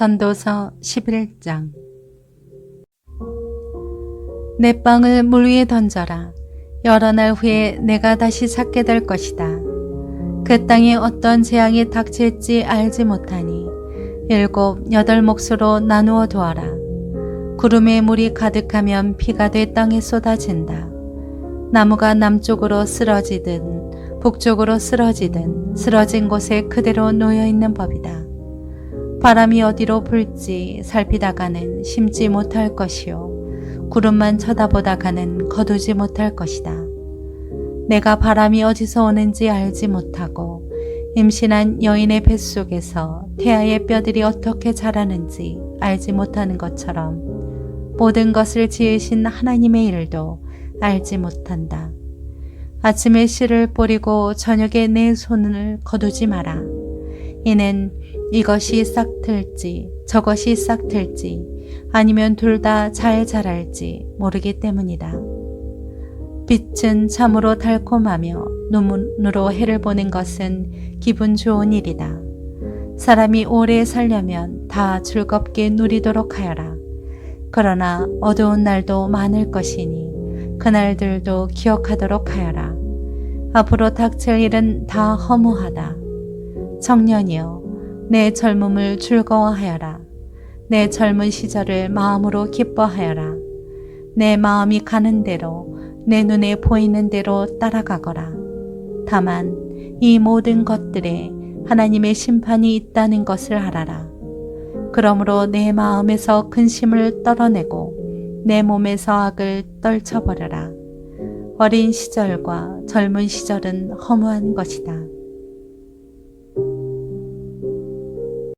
전도서 11장 내 빵을 물 위에 던져라. 여러 날 후에 내가 다시 찾게 될 것이다. 그 땅에 어떤 재앙이 닥칠지 알지 못하니 일곱 여덟 몫으로 나누어 두어라. 구름에 물이 가득하면 비가 돼 땅에 쏟아진다. 나무가 남쪽으로 쓰러지든 북쪽으로 쓰러지든 쓰러진 곳에 그대로 놓여 있는 법이다. 바람이 어디로 불지 살피다가는 심지 못할 것이요. 구름만 쳐다보다가는 거두지 못할 것이다. 내가 바람이 어디서 오는지 알지 못하고 임신한 여인의 뱃속에서 태아의 뼈들이 어떻게 자라는지 알지 못하는 것처럼 모든 것을 지으신 하나님의 일도 알지 못한다. 아침에 씨를 뿌리고 저녁에 내 손을 거두지 마라. 이는 이것이 싹틀지 저것이 싹틀지 아니면 둘 다 잘 자랄지 모르기 때문이다. 빛은 참으로 달콤하며 눈으로 해를 보는 것은 기분 좋은 일이다. 사람이 오래 살려면 다 즐겁게 누리도록 하여라. 그러나 어두운 날도 많을 것이니 그날들도 기억하도록 하여라. 앞으로 닥칠 일은 다 허무하다. 청년이여, 내 젊음을 즐거워하여라. 내 젊은 시절을 마음으로 기뻐하여라. 내 마음이 가는 대로 내 눈에 보이는 대로 따라가거라. 다만 이 모든 것들에 하나님의 심판이 있다는 것을 알아라. 그러므로 내 마음에서 근심을 떨어내고 내 몸에서 악을 떨쳐버려라. 어린 시절과 젊은 시절은 허무한 것이다.